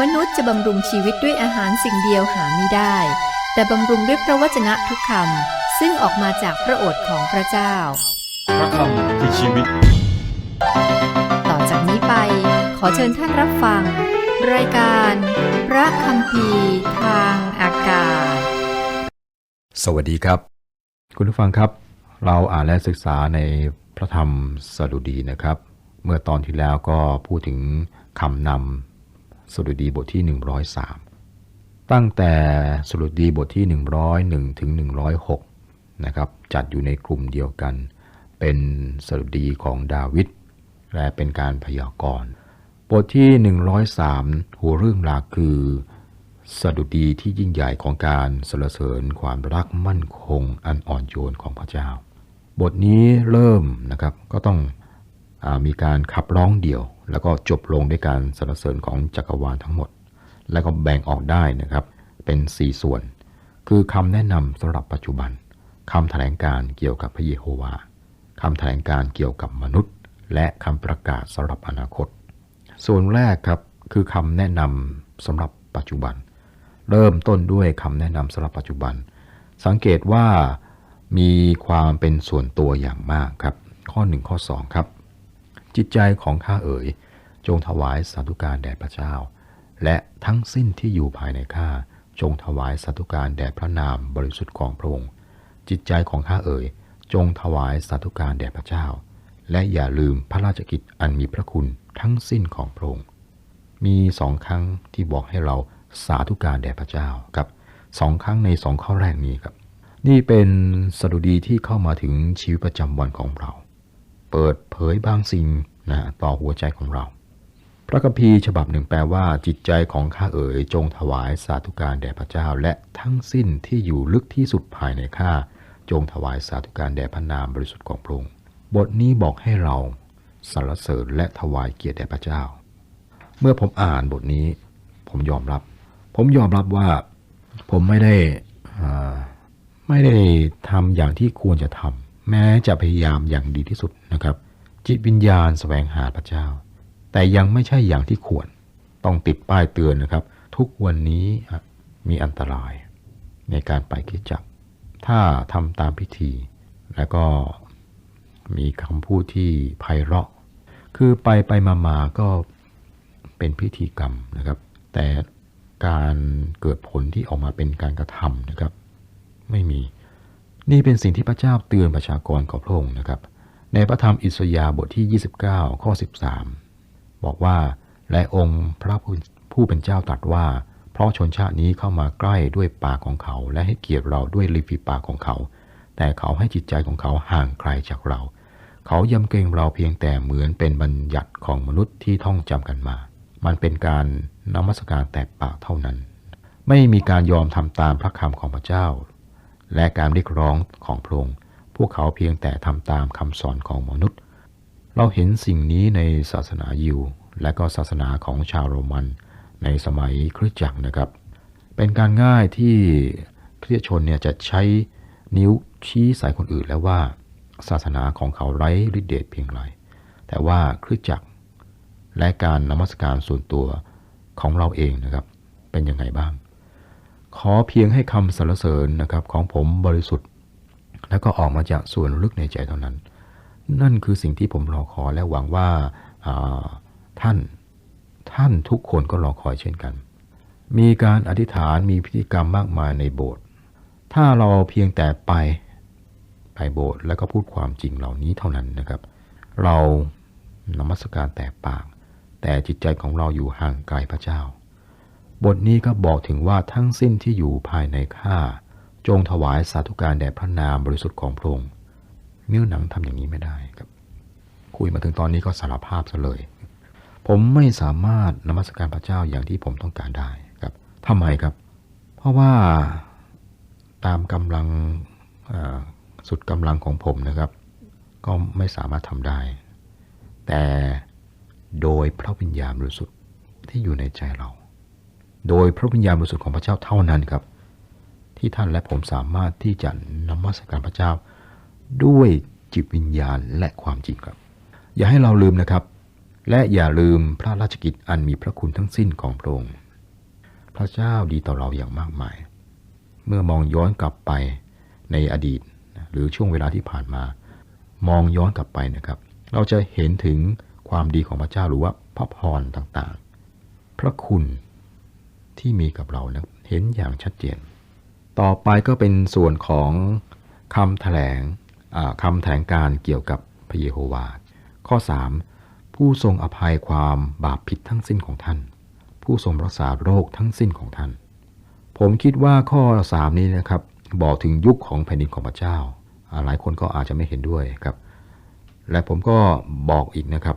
มนุษย์จะบำรุงชีวิตด้วยอาหารสิ่งเดียวหาไม่ได้ แต่บำรุงด้วยพระวจนะทุกคำซึ่งออกมาจากพระโอษฐ์ของพระเจ้า พระคำคือชีวิต ต่อจากนี้ไป ขอเชิญท่านรับฟัง รายการ พระคำพีร์ทางอากาศ สวัสดีครับ คุณผู้ฟังครับ เราอ่านและศึกษาในพระธรรมสดุดีนะครับ เมื่อตอนที่แล้วก็พูดถึงคำนำ สดุดีบทที่ 103 ตั้งแต่สดุดีบทที่ 101 ถึง 106 นะครับ จัดอยู่ในกลุ่มเดียวกัน เป็นสดุดีของดาวิด และเป็นการพยากรณ์ บทที่ 103 หัวเรื่องหลักคือ สดุดีที่ยิ่งใหญ่ของการสรรเสริญความรักมั่นคงอันอ่อนโยนของพระเจ้า บทนี้เริ่มนะครับ ก็ต้องอมีการขับร้องเดี่ยว แล้วก็จบลงด้วยการสรรเสริญของจักรวาลทั้งหมด แล้วก็แบ่งออกได้นะครับเป็น 4 ส่วน คือคำแนะนำสำหรับปัจจุบันคำแถลงการเกี่ยวกับพระเยโฮวาคำแถลงการเกี่ยวกับมนุษย์ และคำประกาศสำหรับอนาคต ส่วนแรกครับคือคำแนะนำสำหรับปัจจุบัน เริ่มต้นด้วยคำแนะนำสำหรับปัจจุบัน สังเกตว่ามีความเป็นส่วนตัวอย่างมากครับ ข้อ 1 ข้อ 2 ครับ จิตใจของข้าเอ๋ย จงถวายสาธุการแด่พระเจ้า และทั้งสิ้นที่อยู่ภายในข้าจงถวายสาธุการแด่พระนามบริสุทธิ์ของพระองค์ จิตใจของข้าเอ๋ย จงถวายสาธุการแด่พระเจ้า และอย่าลืมพระราชกิจอันมีพระคุณทั้งสิ้นของพระองค์ มีสองครั้งที่บอกให้เราสาธุการแด่พระเจ้าครับสองครั้งในสองข้อแรกนี้ครับ นี่เป็นสดุดีที่เข้ามาถึงชีวิตประจำวันของเรา เปิดเผยบางสิ่งนะต่อหัวใจของเรา พระคัมภีร์ฉบับหนึ่งแปลว่า จิตใจของข้าเอ๋ยจงถวายสาธุการแด่พระเจ้า และทั้งสิ้นที่อยู่ลึกที่สุดภายในข้าจงถวายสาธุการแด่พระนามบริสุทธิ์ของพระองค์บทนี้บอกให้เราสรรเสริญและถวายเกียรติแด่พระเจ้า เมื่อผมอ่านบทนี้ ผมยอมรับ ผมยอมรับว่าผมไม่ได้ไม่ได้ทำอย่างที่ควรจะทำ แม้จะพยายามอย่างดีที่สุดนะครับ จิตวิญญาณแสวงหาพระเจ้า แต่ยังไม่ใช่อย่างที่ควรต้องติดป้ายเตือนนะครับ ทุกวันนี้มีอันตรายในการไปคิดจัก ถ้าทำตามพิธี แล้วก็มีคำพูดที่ไพเราะ คือไปไปมามาก็เป็นพิธีกรรมนะครับ แต่การเกิดผลที่ออกมาเป็นการกระทำนะครับ ไม่มี นี่เป็นสิ่งที่พระเจ้าเตือนประชากรของพระองค์นะครับ ในพระธรรมอิสยาห์บทที่ 29 ข้อ 13 บอกว่า และองค์พระผู้เป็นเจ้าตรัสว่า เพราะชนชาตินี้เข้ามาใกล้ด้วยปากของเขา และให้เกียรติเราด้วยริมฝีปากของเขา แต่เขาให้จิตใจของเขาห่างไกลจากเรา เขายำเกรงเราเพียงแต่เหมือนเป็นบัญญัติของมนุษย์ที่ท่องจำกันมา มันเป็นการนมัสการแต่ปากเท่านั้น ไม่มีการยอมทำตามพระคำของพระเจ้า และการเรียกร้องของพระองค์พวกเขาเพียงแต่ทำตามคำสอนของมนุษย์ เราเห็นสิ่งนี้ในศาสนายิว และก็ศาสนาของชาวโรมันในสมัยคริสตจักรนะครับ เป็นการง่ายที่คริสชนเนี่ยจะใช้นิ้วชี้ใส่คนอื่นแล้วว่า ศาสนาของเขาไร้ฤทธิเดชเพียงไร แต่ว่าคริสตจักร และการนมัสการส่วนตัวของเราเองนะครับ เป็นยังไงบ้าง ขอเพียงให้คำสรรเสริญนะครับของผมบริสุทธิ์ แล้วก็ออกมาจากส่วนลึกในใจเท่านั้น นั่นคือสิ่งที่ผมรอคอยและหวังว่าาท่านท่านทุกคนก็รอคอยเช่นกัน มีการอธิษฐานมีพิธีกรรมมากมายในโบสถ์ถ้าเราเพียงแต่ไปไปโบสถ์แล้วก็พูดความจริงเหล่านี้เท่านั้นนะครับ เรานมัสการแต่ปาก แต่จิตใจของเราอยู่ห่างไกลพระเจ้า บทนี้ก็บอกถึงว่าทั้งสิ้นที่อยู่ภายในข้าจงถวายสาธุการแด่พระนามบริสุทธิ์ของพระองค์เนื้อหนังทำอย่างนี้ไม่ได้ครับ คุยมาถึงตอนนี้ก็สารภาพซะเลย ผมไม่สามารถนมัสการพระเจ้าอย่างที่ผมต้องการได้ครับทำไมครับ เพราะว่าตามกำลังสุดกำลังของผมนะครับ ก็ไม่สามารถทำได้ แต่โดยพระวิญญาณบริสุทธิ์ที่อยู่ในใจเรา โดยพระวิญญาณบริสุทธิ์ของพระเจ้าเท่านั้นครับ ที่ท่านและผมสามารถที่จะนมัสการพระเจ้า ด้วยจิตวิญญาณและความจริงครับ อย่าให้เราลืมนะครับ และอย่าลืมพระราชกิจอันมีพระคุณทั้งสิ้นของพระองค์พระเจ้าดีต่อเราอย่างมากมาย เมื่อมองย้อนกลับไปในอดีต หรือช่วงเวลาที่ผ่านมา มองย้อนกลับไปนะครับ เราจะเห็นถึงความดีของพระเจ้าหรือว่าพระพรต่างๆ พระคุณ ที่มีกับเรานะเห็นอย่างชัดเจน ต่อไปก็เป็นส่วนของคำแถลงคำแถลงการเกี่ยวกับพระเยโฮวา ข้อ 3 ผู้ทรงอภัยความบาปผิดทั้งสิ้นของท่าน ผู้ทรงรักษาโรคทั้งสิ้นของท่าน ผมคิดว่าข้อ 3 นี้นะครับบอกถึงยุคของแผ่นดินของพระเจ้าอ่าหลายคนก็อาจจะไม่เห็นด้วยครับ และผมก็บอกอีกนะครับ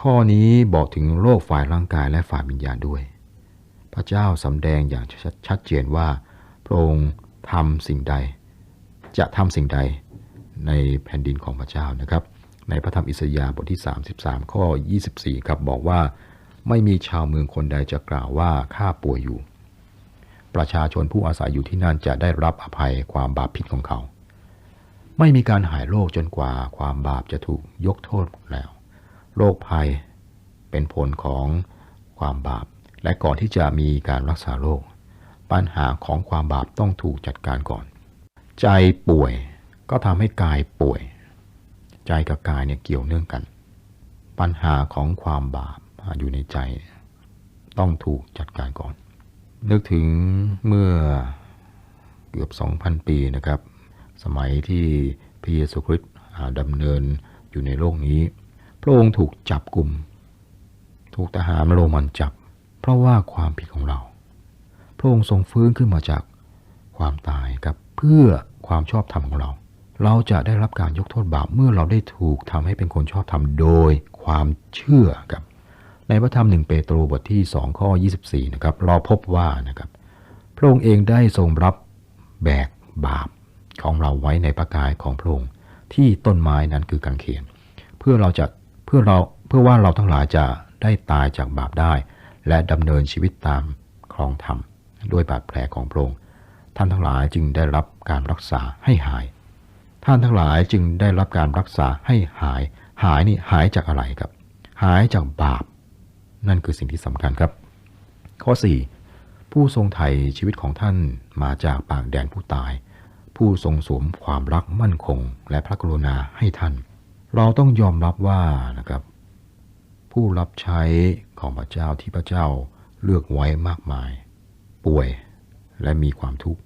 ข้อนี้บอกถึงโรคฝ่ายร่างกายและฝ่ายวิญญาณด้วย พระเจ้าสำแดงอย่างชัดชัดเจนว่า พระองค์ทำสิ่งใด จะทำสิ่งใดในแผ่นดินของพระเจ้านะครับ ในพระธรรมอิสยาห์บทที่ 33 ข้อ 24 ครับบอกว่า ไม่มีชาวเมืองคนใดจะกล่าวว่าข้าป่วยอยู่ ประชาชนผู้อาศัยอยู่ที่นั่นจะได้รับอภัยความบาปผิดของเขา ไม่มีการหายโรคจนกว่าความบาปจะถูกยกโทษแล้ว โรคภัยเป็นผลของความบาป และก่อนที่จะมีการรักษาโรค ปัญหาของความบาปต้องถูกจัดการก่อน ใจป่วยก็ทำให้กายป่วย ใจกับกายเนี่ยเกี่ยวเนื่องกัน ปัญหาของความบาปอยู่ในใจ ต้องถูกจัดการก่อน นึกถึงเมื่อเกือบ 2,000 ปีนะครับ สมัยที่พระเยซูคริสต์ดำเนินอยู่ในโลกนี้ พระองค์ถูกจับกลุ่ม ถูกทหารโรมันจับ เพราะว่าความผิดของเรา พระองค์ทรงฟื้นขึ้นมาจากความตายครับเพื่อความชอบธรรมของเรา เราจะได้รับการยกโทษบาปเมื่อเราได้ถูกทำให้เป็นคนชอบธรรมโดยความเชื่อครับ ในพระธรรมหนึ่งเปโตรบทที่ 2 ข้อ 24 นะครับ เราพบว่านะครับ พระองค์เองได้ทรงรับแบกบาปของเราไว้ในพระกายของพระองค์ที่ต้นไม้นั้นคือกางเขนเพื่อเราจะเพื่อเราเพื่อว่าเราทั้งหลายจะได้ตายจากบาปได้ และดำเนินชีวิตตามครองธรรมด้วยบาดแผลของพระองค์ท่านทั้งหลายจึงได้รับการรักษาให้หาย ท่านทั้งหลายจึงได้รับการรักษาให้หาย หายนี่หายจากอะไรครับ หายจากบาป นั่นคือสิ่งที่สำคัญครับ ข้อ 4 ผู้ทรงไถ่ชีวิตของท่านมาจากปากแดนผู้ตาย ผู้ทรงสวมความรักมั่นคง และพระกรุณาให้ท่าน เราต้องยอมรับว่านะครับ ผู้รับใช้ ของพระเจ้าที่พระเจ้าเลือกไว้มากมาย ป่วยและมีความทุกข์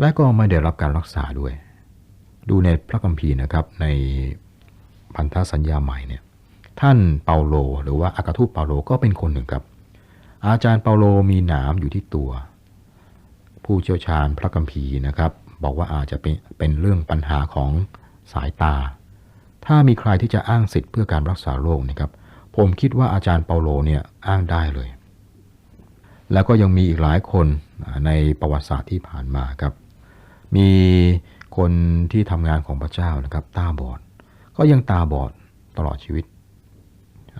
และก็ไม่ได้รับการรักษาด้วย ดูในพระคัมภีร์นะครับในพันธสัญญาใหม่เนี่ยท่านเปาโลหรือว่าอากาทูตเปาโลก็เป็นคนหนึ่งครับ อาจารย์เปาโลมีหนามอยู่ที่ตัว ผู้เชี่ยวชาญพระคัมภีร์นะครับ บอกว่าอาจจะเป็นเป็นเรื่องปัญหาของสายตา ถ้ามีใครที่จะอ้างสิทธิ์เพื่อการรักษาโรคนะครับ ผมคิดว่าอาจารย์เปาโลเนี่ยอ้างได้เลย แล้วก็ยังมีอีกหลายคนในประวัติศาสตร์ที่ผ่านมาครับ มีคนที่ทำงานของพระเจ้านะครับตาบอด ก็ยังตาบอดตลอดชีวิต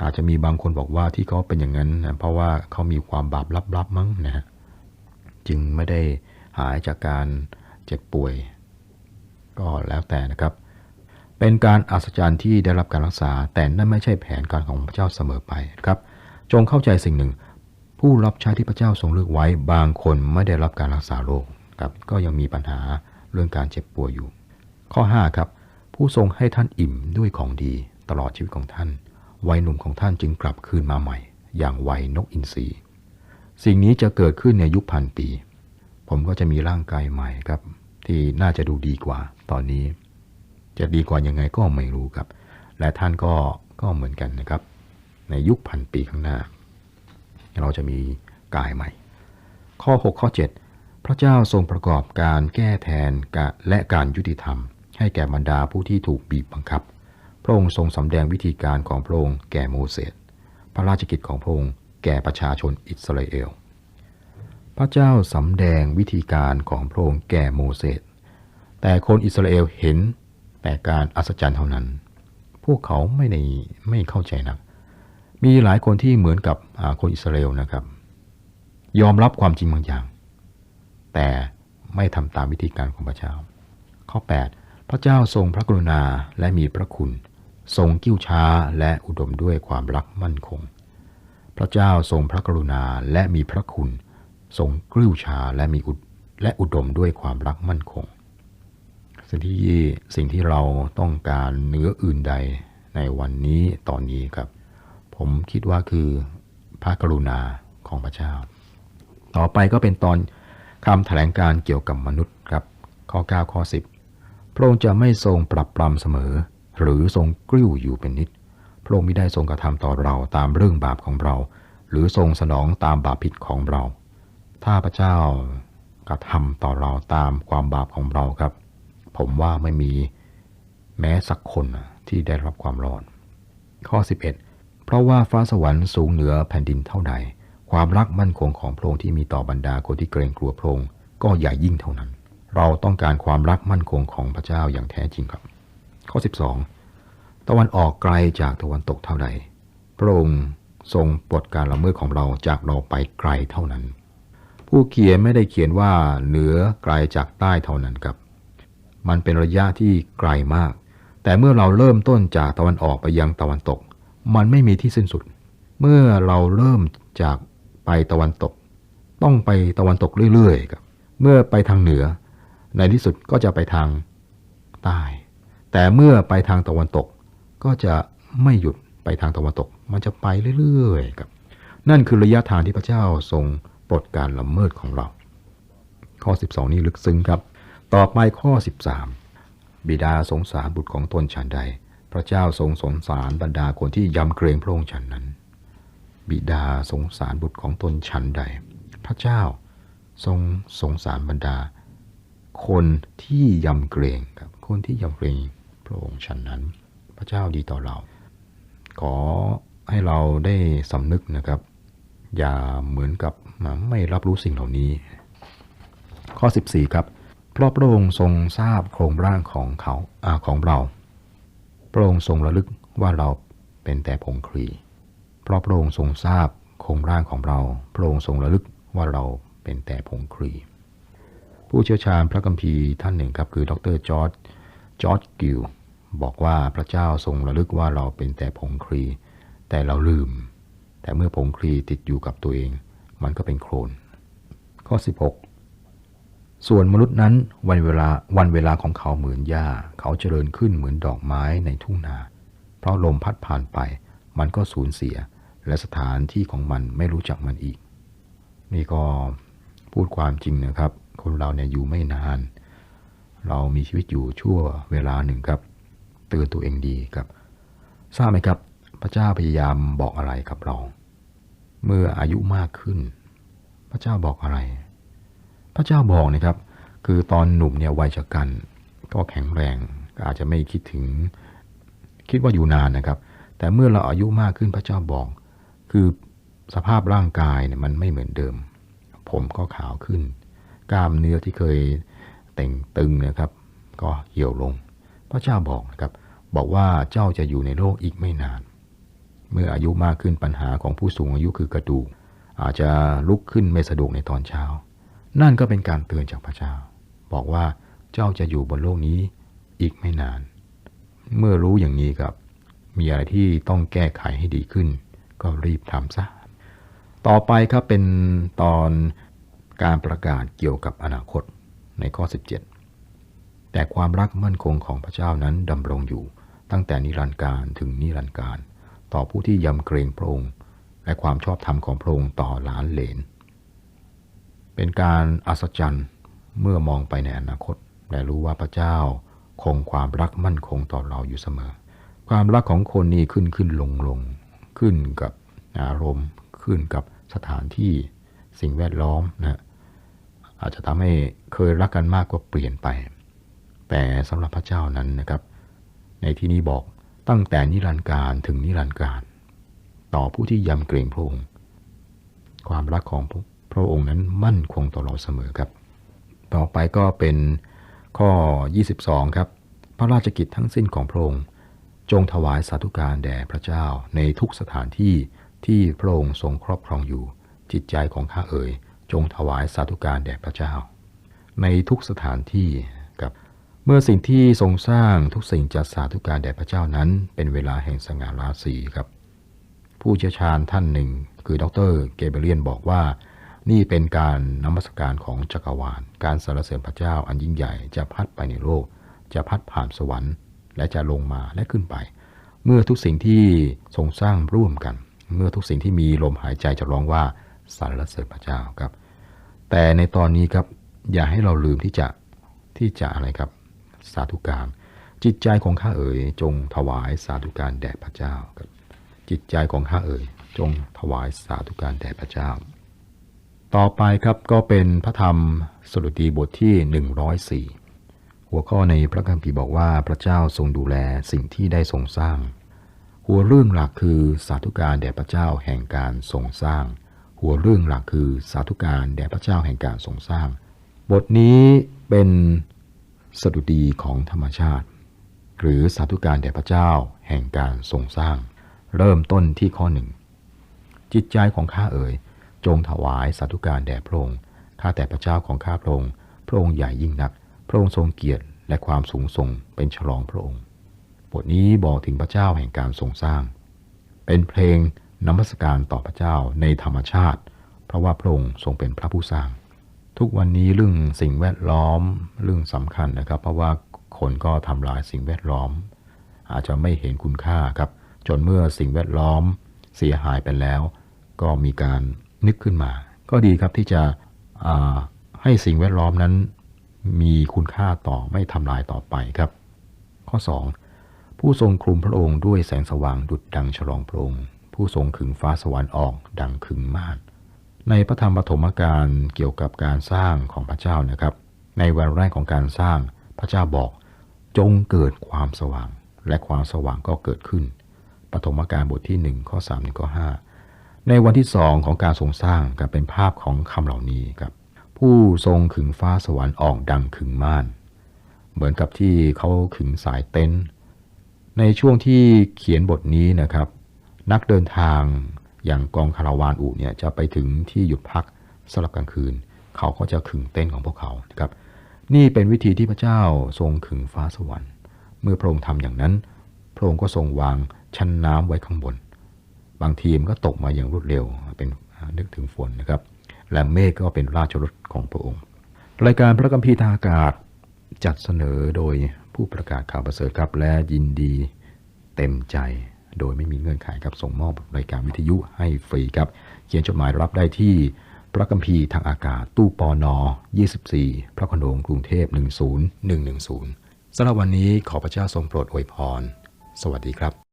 อาจจะมีบางคนบอกว่าที่เขาเป็นอย่างนั้นนะเพราะว่าเขามีความบาปลับๆมั้งนะฮะจึงไม่ได้หายจากการเจ็บป่วย ก็แล้วแต่นะครับ เป็นการอัศจรรย์ที่ได้รับการรักษา แต่นั่นไม่ใช่แผนการของพระเจ้าเสมอไปครับ จงเข้าใจสิ่งหนึ่ง ผู้รับใช้ที่พระเจ้าทรงเลือกไว้ บางคนไม่ได้รับการรักษาโรคครับก็ยังมีปัญหาเรื่องการเจ็บป่วยอยู่ ข้อ5ครับผู้ทรงให้ท่านอิ่มด้วยของดี ตลอดชีวิตของท่าน วัยหนุ่มของท่านจึงกลับคืนมาใหม่ อย่างวัยนกอินทรีสิ่งนี้จะเกิดขึ้นในยุคพันปี ผมก็จะมีร่างกายใหม่ครับ ที่น่าจะดูดีกว่าตอนนี้ จะดีกว่ายังไงก็ไม่รู้ครับ และท่านก็ก็เหมือนกันนะครับ ในยุคพันปีข้างหน้า เราจะมีกายใหม่ ข้อ 6 ข้อ 7 พระเจ้าทรงประกอบการแก้แทนกะและการยุติธรรม ให้แก่บรรดาผู้ที่ถูกบีบบังคับ พระองค์ทรงสำแดงวิธีการของพระองค์แก่โมเสสพระราชกิจของพระองค์แก่ประชาชนอิสราเอลพระเจ้าสำแดงวิธีการของพระองค์แก่โมเสสแต่คนอิสราเอลเห็น แต่การอัศจรรย์เท่านั้น พวกเขาไม่ได้ไม่เข้าใจนัก มีหลายคนที่เหมือนกับคนอิสราเอลนะครับ ยอมรับความจริงบางอย่าง แต่ไม่ทำตามวิธีการของพระเจ้า ข้อ 8 พระเจ้าทรงพระกรุณาและมีพระคุณ ทรงกิ้วช้าและอุดมด้วยความรักมั่นคง พระเจ้าทรงพระกรุณาและมีพระคุณ ทรงกิ้วช้าและมีอุดและอุดมด้วยความรักมั่นคง สิ่งที่สิ่งที่เราต้องการเหนืออื่นใดในวันนี้ตอนนี้ครับ ผมคิดว่าคือพระกรุณาของพระเจ้า ต่อไปก็เป็นตอนคำแถลงการเกี่ยวกับมนุษย์ครับ ข้อ 9 ข้อ 10 พระองค์จะไม่ทรงปรับปรำเสมอ หรือทรงกริ้วอยู่เป็นนิด พระองค์ไม่ได้ทรงกระทำต่อเราตามเรื่องบาปของเรา หรือทรงสนองตามบาปผิดของเรา ถ้าพระเจ้ากระทำต่อเราตามความบาปของเราครับ ผมว่าไม่มีแม้สักคนที่ได้รับความรอด ข้อ 11 เพราะว่าฟ้าสวรรค์สูงเหนือแผ่นดินเท่าใด ความรักมั่นคงของพระองค์ที่มีต่อบรรดาคนที่เกรงกลัวพระองค์ก็ใหญ่ยิ่งเท่านั้น เราต้องการความรักมั่นคงของพระเจ้าอย่างแท้จริงครับ ข้อ 12 ตะวันออกไกลจากตะวันตกเท่าใด พระองค์ทรงปลดการละเมิดของเราจากเราไปไกลเท่านั้น ผู้เขียนไม่ได้เขียนว่าเหนือไกลจากใต้เท่านั้นครับ มันเป็นระยะที่ไกลมาก แต่เมื่อเราเริ่มต้นจากตะวันออกไปยังตะวันตก มันไม่มีที่สิ้นสุด เมื่อเราเริ่มจากไปตะวันตก ต้องไปตะวันตกเรื่อยๆครับ เมื่อไปทางเหนือ ในที่สุดก็จะไปทางใต้ แต่เมื่อไปทางตะวันตก ก็จะไม่หยุดไปทางตะวันตก มันจะไปเรื่อยๆครับ นั่นคือระยะทางที่พระเจ้าทรงปลดการละเมิดของเรา ข้อ 12 นี้ลึกซึ้งครับ ต่อไปข้อ 13 บิดาสงสารบุตรของตนฉันใด พระเจ้าทรงสงสารบรรดาคนที่ยำเกรงพระองค์ฉันนั้น บิดาสงสารบุตรของตนฉันใด พระเจ้าทรงสงสารบรรดา คนที่ยำเกรงครับคนที่ยำเกรงพระองค์ฉันนั้น พระเจ้าดีต่อเรา ขอให้เราได้สำนึกนะครับ อย่าเหมือนกับไม่รับรู้สิ่งเหล่านี้ ข้อ 14 ครับ ราะพระองค์ทรงทราบโครงร่างของเขาอาของเรา พระองค์ทรงระลึกว่าเราเป็นแต่ผงครีเพราะพระองค์ทรงทราบโครงร่างของเรา พระองค์ทรงระลึกว่าเราเป็นแต่ผงครีผู้เชี่ยวชาญพระคัมภีร์ท่านหนึ่งครับคือดรจอร์จจอร์จกิลบอกว่าพระเจ้าทรงระลึกว่าเราเป็นแต่ผงครีแต่เราลืม แต่เมื่อผงครีติดอยู่กับตัวเอง มันก็เป็นโคลนข้อ 16 ส่วนมนุษย์นั้นวันเวลาวันเวลาของเขาเหมือนหญ้า เขาเจริญขึ้นเหมือนดอกไม้ในทุ่งนา เพราะลมพัดผ่านไป มันก็สูญเสีย และสถานที่ของมันไม่รู้จักมันอีก นี่ก็พูดความจริงนะครับ คนเราเนี่ยอยู่ไม่นาน เรามีชีวิตอยู่ชั่วเวลาหนึ่งครับเตือนตัวเองดีครับ ทราบไหมครับ พระเจ้าพยายามบอกอะไรกับเรา เมื่ออายุมากขึ้น พระเจ้าบอกอะไร พระเจ้าบอกนะครับ คือตอนหนุ่มเนี่ยวัยชะกัน ก็แข็งแรงก็อาจจะไม่คิดถึง คิดว่าอยู่นานนะครับ แต่เมื่อเราอายุมากขึ้นพระเจ้าบอก คือสภาพร่างกายเนี่ยมันไม่เหมือนเดิม ผมก็ขาวขึ้น กล้ามเนื้อที่เคยแต่งตึงนะครับ ก็เหี่ยวลง พระเจ้าบอกนะครับ บอกว่าเจ้าจะอยู่ในโลกอีกไม่นาน เมื่ออายุมากขึ้นปัญหาของผู้สูงอายุคือกระดูกอาจจะลุกขึ้นไม่สะดวกในตอนเช้า นั่นก็เป็นการเตือนจากพระเจ้า บอกว่าเจ้าจะอยู่บนโลกนี้อีกไม่นาน เมื่อรู้อย่างนี้ครับ มีอะไรที่ต้องแก้ไขให้ดีขึ้น ก็รีบทำซะ ต่อไปครับเป็นตอนการประกาศเกี่ยวกับอนาคตในข้อ 17 แต่ความรักมั่นคงของพระเจ้านั้นดำรงอยู่ตั้งแต่นิรันดร์การถึงนิรันดร์การ ต่อผู้ที่ยำเกรงพระองค์ และความชอบธรรมของพระองค์ต่อหลานเหลน เป็นการอัศจรรย์เมื่อมองไปในอนาคต และรู้ว่าพระเจ้าคงความรักมั่นคงต่อเราอยู่เสมอ ความรักของคนนี้ขึ้นขึ้นลงลงขึ้นกับอารมณ์ ขึ้นกับสถานที่สิ่งแวดล้อมนะอาจจะทำให้เคยรักกันมากกว่าเปลี่ยนไป แต่สำหรับพระเจ้านั้นนะครับ ในที่นี้บอกตั้งแต่นิรันดร์การถึงนิรันดร์การ ต่อผู้ที่ยำเกรงพระองค์ความรักของ พระองค์นั้นมั่นคงต่อเราเสมอครับ ต่อไปก็เป็นข้อ 22 ครับ พระราชกิจทั้งสิ้นของพระองค์ จงถวายสาธุการแด่พระเจ้าในทุกสถานที่ที่พระองค์ทรงครอบครองอยู่ จิตใจของข้าเอ๋ยจงถวายสาธุการแด่พระเจ้า ในทุกสถานที่ครับเมื่อสิ่งที่ทรงสร้างทุกสิ่งจัดสาธุการแด่พระเจ้านั้น เป็นเวลาแห่งสง่าราศีครับ ผู้เชี่ยวชาญท่านหนึ่ง คือดรเกเบเรียนบอกว่า นี่เป็นการนมัสการของจักรวาล การสรรเสริญพระเจ้าอันยิ่งใหญ่จะพัดไปในโลก จะพัดผ่านสวรรค์ และจะลงมาและขึ้นไป เมื่อทุกสิ่งที่ทรงสร้างร่วมกัน เมื่อทุกสิ่งที่มีลมหายใจจะร้องว่าสรรเสริญพระเจ้าครับ แต่ในตอนนี้ครับอย่าให้เราลืมที่จะที่จะอะไรครับสาธุการ จิตใจของข้าเอ๋ยจงถวายสาธุการแด่พระเจ้าครับ จิตใจของข้าเอ๋ยจงถวายสาธุการแด่พระเจ้า ต่อไปครับก็เป็นพระธรรมสดุดีบทที่ 104 หัวข้อในพระคัมภีร์บอกว่าพระเจ้าทรงดูแลสิ่งที่ได้ทรงสร้าง หัวเรื่องหลักคือสาธุการแด่พระเจ้าแห่งการทรงสร้าง หัวเรื่องหลักคือสาธุการแด่พระเจ้าแห่งการทรงสร้าง บทนี้เป็นสดุดีของธรรมชาติ หรือสาธุการแด่พระเจ้าแห่งการทรงสร้าง เริ่มต้นที่ข้อหนึ่งจิตใจของข้าเอ๋ย จงถวายสาธุการแด่พระองค์ ข้าแต่พระเจ้าของข้าพระองค์ พระองค์ใหญ่ยิ่งนัก พระองค์ทรงเกียรติและความสูงส่งเป็นฉลองพระองค์ บทนี้บอกถึงพระเจ้าแห่งการทรงสร้าง เป็นเพลงนมัสการต่อพระเจ้าในธรรมชาติ เพราะว่าพระองค์ทรงเป็นพระผู้สร้าง ทุกวันนี้เรื่องสิ่งแวดล้อมเรื่องสำคัญนะครับ เพราะว่าคนก็ทำลายสิ่งแวดล้อม อาจจะไม่เห็นคุณค่าครับ จนเมื่อสิ่งแวดล้อมเสียหายไปแล้ว ก็มีการ นึกขึ้นมา ก็ดีครับที่จะให้สิ่งแวดล้อมนั้น มีคุณค่าต่อไม่ทำลายต่อไปครับ ข้อ 2 ผู้ทรงคลุมพระองค์ด้วยแสงสว่างดุจดังฉลองพระองค์ผู้ทรงขึงฟ้าสวรรค์ออกดังขึงม่านในพระธรรมปฐมกาลเกี่ยวกับการสร้างของพระเจ้านะครับ ในวันแรกของการสร้างพระเจ้าบอกจงเกิดความสว่าง และความสว่างก็เกิดขึ้นปฐมกาลบทที่1ข้อ3ถึงข้อ5 ในวันที่สองของการทรงสร้างกับเป็นภาพของคำเหล่านี้ครับ ผู้ทรงขึงฟ้าสวรรค์ออกดังขึงม่าน เหมือนกับที่เขาขึงสายเต็นท์ในช่วงที่เขียนบทนี้นะครับ นักเดินทางอย่างกองคาราวานอูเนี่ยจะไปถึงที่หยุดพักสำหรับกลางคืน เขาก็จะขึงเต็นท์ของพวกเขาครับนี่เป็นวิธีที่พระเจ้าทรงขึงฟ้าสวรรค์ เมื่อพระองค์ทำอย่างนั้น พระองค์ก็ทรงวางชั้นน้ำไว้ข้างบน บางทีมนก็ตกมาอย่างรวดเร็ว เป็นนึกถึงฝนนะครับ และเมฆก็เป็นราชรถของพระองค์ รายการพระคัมภีทางอากาศจัดเสนอโดยผู้ประกาศข่าวประเสริฐครับและยินดีเต็มใจโดยไม่มีเงื่อนไขครับส่งมอบรายการวิทยุให้ฟรีครับ เขียนจดหมายรับได้ที่พระคัมภีทางอากาศตู้ปอนอ24 พระขนงกรุงเทพ 10110สำหรับวันนี้ขอพระเจ้าทรงโปรดอวยพร สวัสดีครับ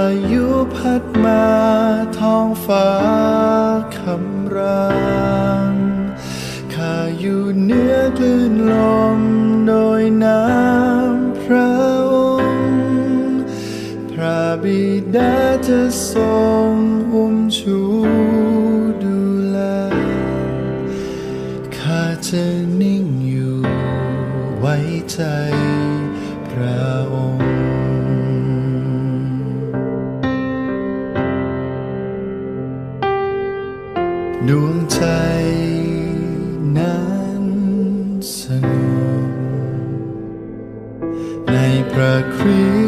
ายุพัดมาท้องฟ้าคำรามข้าอยู่เนื้อคลื่นลมโดยน้ำพระองค์พระบิดาจะทรงอุ้มชูดูแลข้าจะ ใจนั้นสงบในพระคริส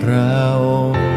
พระอง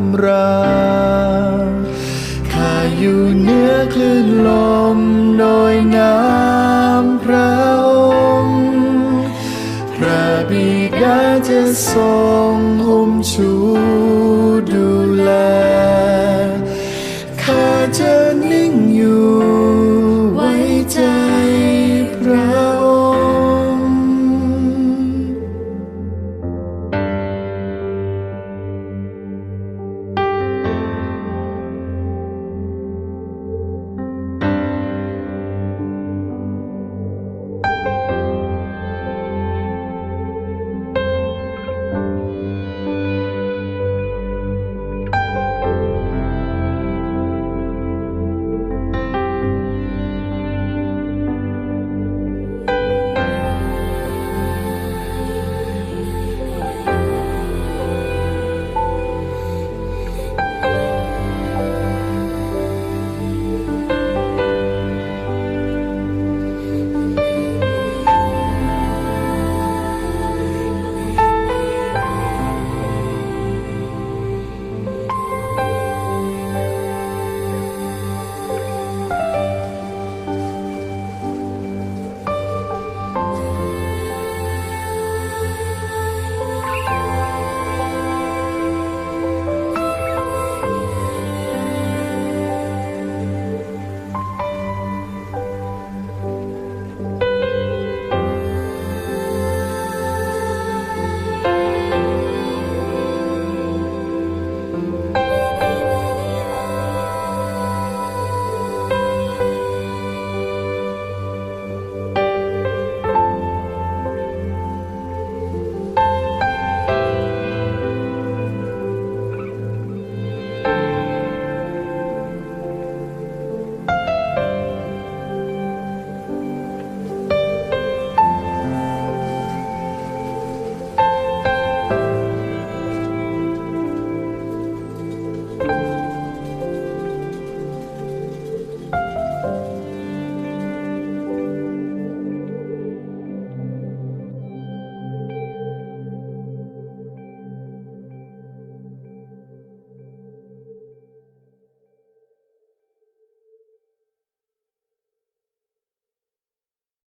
ำร้าย